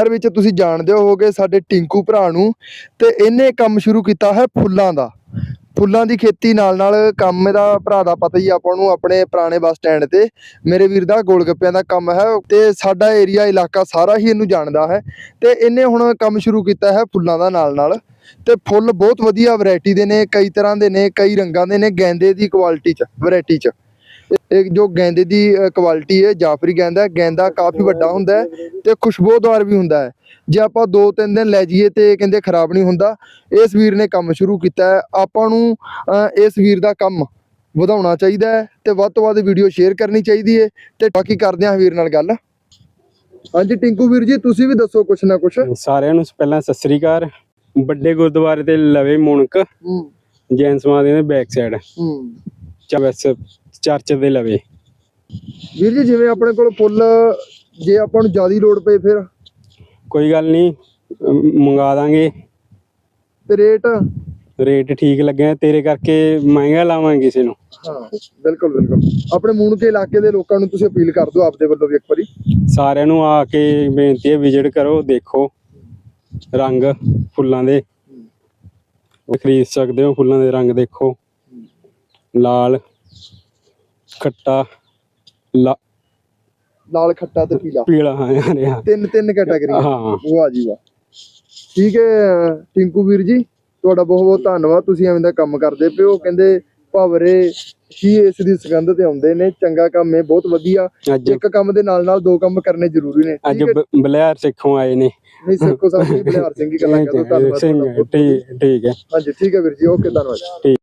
ਸ਼ਹਿਰ ਵਿੱਚ ਤੁਸੀਂ ਜਾਣਦੇ ਹੋਵੋਗੇ ਸਾਡੇ ਟਿੰਕੂ ਭਰਾ ਨੂੰ ਤੇ ਇਹਨੇ ਕੰਮ ਸ਼ੁਰੂ ਕੀਤਾ ਹੈ ਫੁੱਲਾਂ ਦਾ। ਫੁੱਲਾਂ ਦੀ ਖੇਤੀ ਨਾਲ ਨਾਲ ਕੰਮ ਇਹਦਾ ਭਰਾ ਦਾ ਪਤਾ ਹੀ ਆਪਾਂ ਨੂੰ ਆਪਣੇ ਪੁਰਾਣੇ ਬੱਸ ਸਟੈਂਡ ਤੇ। ਮੇਰੇ ਵੀਰ ਦਾ ਗੋਲਗੱਪਿਆਂ ਦਾ ਕੰਮ ਹੈ ਤੇ ਸਾਡਾ ਏਰੀਆ, ਇਲਾਕਾ ਸਾਰਾ ਹੀ ਇਹਨੂੰ ਜਾਣਦਾ ਹੈ ਤੇ ਇਹਨੇ ਹੁਣ ਕੰਮ ਸ਼ੁਰੂ ਕੀਤਾ ਹੈ ਫੁੱਲਾਂ ਦਾ ਨਾਲ ਨਾਲ ਤੇ ਫੁੱਲ ਬਹੁਤ ਵਧੀਆ ਵੈਰਾਈਟੀ ਦੇ ਨੇ, ਕਈ ਤਰ੍ਹਾਂ ਦੇ ਨੇ, ਕਈ ਰੰਗਾਂ ਦੇ ਨੇ ਗੈਂਦੇ ਦੀ ਕੁਆਲਿਟੀ ਚ ਵੈਰਾਈਟੀ ਚ। ਇਹ ਜੋ ਗੈਂਦੇ ਦੀ ਕੁਆਲਿਟੀ ਹੈ ਜਾਫਰੀ ਗੈਂਦਾ ਗੈਂਦਾ ਕਾਫੀ ਵੱਡਾ ਹੁੰਦਾ ਹੈ ਤੇ ਖੁਸ਼ਬੂਦਾਰ ਵੀ ਹੁੰਦਾ ਹੈ। ਜੇ ਆਪਾਂ 2-3 ਦਿਨ ਲੈ ਜਾਈਏ ਤੇ ਕਹਿੰਦੇ ਖਰਾਬ ਨਹੀਂ ਹੁੰਦਾ ਇਸ ਵੀਰ ਨੇ ਕੰਮ ਸ਼ੁਰੂ ਕੀਤਾ ਹੈ। ਆਪਾਂ ਨੂੰ ਇਸ ਵੀਰ ਦਾ ਕੰਮ ਵਧਾਉਣਾ ਚਾਹੀਦਾ ਹੈ ਤੇ ਵੱਧ ਤੋਂ ਵੱਧ ਵੀਡੀਓ ਸ਼ੇਅਰ ਕਰਨੀ ਚਾਹੀਦੀ ਹੈ ਤੇ ਬਾਕੀ ਕਰਦੇ ਹਾਂ ਵੀਰ ਨਾਲ ਗੱਲ। ਹਾਂਜੀ ਟਿੰਕੂ ਵੀਰ ਜੀ ਤੁਸੀਂ ਵੀ ਦੱਸੋ ਕੁਛ ਨਾ ਕੁਛ। ਸਾਰਿਆਂ ਨੂੰ ਪਹਿਲਾਂ ਸਤਿ ਸ੍ਰੀ ਅਕਾਲ। ਵੱਡੇ ਗੁਰਦੁਆਰੇ ਤੇ ਲਵੇ ਮੁਣਕ। ਜੈਨ ਸਮਾਧੀ ਦੇ ਬੈਕ ਸਾਈਡ ਹੂੰ। ਚਵਸ ਚਰਚ ਦੇ ਲਵੇ। ਵੀਰ ਜੀ ਜਿਵੇਂ ਆਪਣੇ ਕੋਲ ਫੁੱਲ ਜੇ ਆਪਾਂ ਨੂੰ ਜ਼ਿਆਦਾ ਲੋੜ ਪਏ ਫਿਰ? ਕੋਈ ਗੱਲ ਨਹੀਂ ਮੰਗਾ ਦਾਂਗੇ। ਤੇ ਰੇਟ? ਰੇਟ ਠੀਕ ਲੱਗਿਆ ਤੇਰੇ ਕਰਕੇ ਮਹਿੰਗਾ ਲਾਵਾਂਗੇ ਕਿਸੇ ਨੂੰ। ਹਾਂ ਬਿਲਕੁਲ ਬਿਲਕੁਲ। ਆਪਣੇ ਮੂਣਕੇ ਇਲਾਕੇ ਦੇ ਲੋਕਾਂ ਨੂੰ ਤੁਸੀਂ ਅਪੀਲ ਕਰ ਦਿਓ ਆਪਦੇ ਵੱਲੋਂ ਵੀ ਇੱਕ ਵਾਰੀ। ਸਾਰਿਆਂ ਨੂੰ ਆ ਕੇ ਬੇਨਤੀ ਹੈ ਵਿਜ਼ਿਟ ਕਰੋ ਦੇਖੋ। ਰੰਗ ਫੁੱਲਾਂ ਦੇ। ਖਰੀਦ ਸਕਦੇ ਹੋ ਫੁੱਲਾਂ ਦੇ ਰੰਗ ਦੇਖੋ। ਲਾਲ। ਖੱਟਾ ਲਾ ਲਾਲ ਖੱਟਾ ਤੇ ਪੀਲਾ। ਪੀਲਾ ਹਾਂ ਯਾਰ ਯਾਰ। ਤਿੰਨ ਤਿੰਨ ਕੈਟਾਗਰੀ ਹਾਂ। ਵਾਹ ਜੀ ਵਾਹ। ਠੀਕ ਹੈ ਟਿੰਕੂ ਵੀਰ ਜੀ ਤੁਹਾਡਾ ਬਹੁਤ ਬਹੁਤ ਧੰਨਵਾਦ। ਤੁਸੀਂ ਐਵੇਂ ਦਾ ਕੰਮ ਕਰਦੇ ਪਿਓ। ਕਹਿੰਦੇ ਭਵਰੇ ਹੀ ਇਸ ਦੀ ਸੁਗੰਧ ਤੇ ਆਉਂਦੇ ਨੇ। ਚੰਗਾ ਕੰਮ ਹੈ ਬਹੁਤ ਵਧੀਆ। ਅੱਜ ਇੱਕ ਕੰਮ ਦੇ ਨਾਲ ਨਾਲ ਦੋ ਕੰਮ ਕਰਨੇ ਜ਼ਰੂਰੀ ਨੇ। ਅੱਜ ਠੀਕ ਹੈ ਬ- ਸਿੱਖੋਂ ਆਏ ਨੇ। ਨਹੀਂ ਸਿੱਖੋ ਸਾਹਿਬ ਜੀ ਬਲਿਹਾਰ ਸਿੰਘ ਜੀ ਗੱਲਾਂ ਕਰੋ। ਧੰਨਵਾਦ ਸਿੰਘ ਤੁਹਾਡਾ ਬਹੁਤ- ਠੀਕ ਠੀਕ ਹੈ। ਹਾਂਜੀ ਠੀਕ ਹੈ ਵੀਰ ਜੀ ਓਕੇ ਧੰਨਵਾਦ।